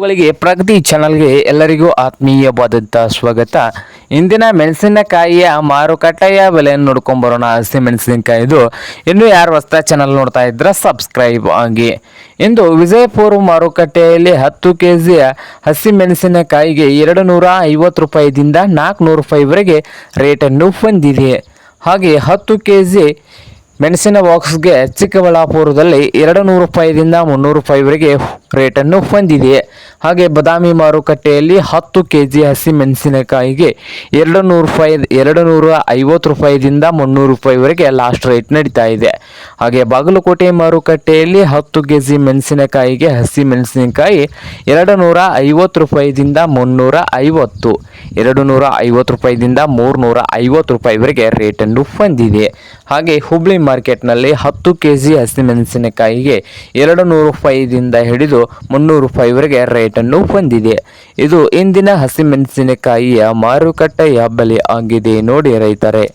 ಬಂಧುಗಳಿಗೆ ಪ್ರಗತಿ ಚಾನಲ್ಗೆ ಎಲ್ಲರಿಗೂ ಆತ್ಮೀಯವಾದಂಥ ಸ್ವಾಗತ. ಇಂದಿನ ಮೆಣಸಿನಕಾಯಿಯ ಮಾರುಕಟ್ಟೆಯ ಬೆಲೆಯನ್ನು ನೋಡ್ಕೊಂಡು ಬರೋಣ. ಹಸಿ ಮೆಣಸಿನಕಾಯಿದು ಇನ್ನು ಯಾರು ಹೊಸ ಚಾನಲ್ ನೋಡ್ತಾ ಇದ್ರೆ ಸಬ್ಸ್ಕ್ರೈಬ್ ಆಗಿ. ಇಂದು ವಿಜಯಪುರ ಮಾರುಕಟ್ಟೆಯಲ್ಲಿ ಹತ್ತು ಕೆ ಜಿಯ ಹಸಿ ಮೆಣಸಿನಕಾಯಿಗೆ ಎರಡು ನೂರ ಐವತ್ತು ರೂಪಾಯಿದಿಂದ ನಾಲ್ಕುನೂರು ರೂಪಾಯಿವರೆಗೆ ರೇಟನ್ನು ಹೊಂದಿದೆ ಹಾಗೆ ಹತ್ತು ಕೆ ಜಿ ಮೆಣಸಿನ ಬಾಕ್ಸ್ಗೆ ಚಿಕ್ಕಬಳ್ಳಾಪುರದಲ್ಲಿ ಎರಡು ನೂರು ರೂಪಾಯಿದಿಂದ ಮುನ್ನೂರು ರೂಪಾಯಿವರೆಗೆ ರೇಟನ್ನು ಹೊಂದಿದೆ. ಹಾಗೆ ಬದಾಮಿ ಮಾರುಕಟ್ಟೆಯಲ್ಲಿ ಹತ್ತು ಕೆ ಜಿ ಹಸಿ ಮೆಣಸಿನಕಾಯಿಗೆ ಎರಡು ನೂರು ರೂಪಾಯಿ ಎರಡು ನೂರ ಐವತ್ತು ರೂಪಾಯಿದಿಂದ ಮುನ್ನೂರು ರೂಪಾಯಿವರೆಗೆ ಲಾಸ್ಟ್ ರೇಟ್ ನಡೀತಾ ಇದೆ. ಹಾಗೆ ಬಾಗಲಕೋಟೆ ಮಾರುಕಟ್ಟೆಯಲ್ಲಿ ಹತ್ತು ಕೆ ಜಿ ಮೆಣಸಿನಕಾಯಿಗೆ ಹಸಿ ಮೆಣಸಿನಕಾಯಿ ಎರಡು ನೂರ ಐವತ್ತು ರೂಪಾಯಿದಿಂದ ಮುನ್ನೂರ ಐವತ್ತು ಎರಡು ನೂರ ಐವತ್ತು ರೂಪಾಯಿದಿಂದ ಮೂರುನೂರ ಐವತ್ತು ರೂಪಾಯಿವರೆಗೆ ರೇಟನ್ನು ಹೊಂದಿದೆ. ಹಾಗೆ ಹುಬ್ಳಿ ಮಾರ್ಕೆಟ್ನಲ್ಲಿ ಹತ್ತು ಕೆ ಜಿ ಹಸಿಮೆಣಸಿನಕಾಯಿಗೆ ಎರಡು ನೂರು ರೂಪಾಯಿದಿಂದ ಹಿಡಿದು ಮುನ್ನೂರು ರೂಪಾಯಿವರೆಗೆ ರೇಟನ್ನು ಹೊಂದಿದೆ. ಇದು ಇಂದಿನ ಹಸಿಮೆಣಸಿನಕಾಯಿಯ ಮಾರುಕಟ್ಟೆಯ ಬೆಲೆ ಆಗಿದೆ ನೋಡಿ ರೈತರೇ.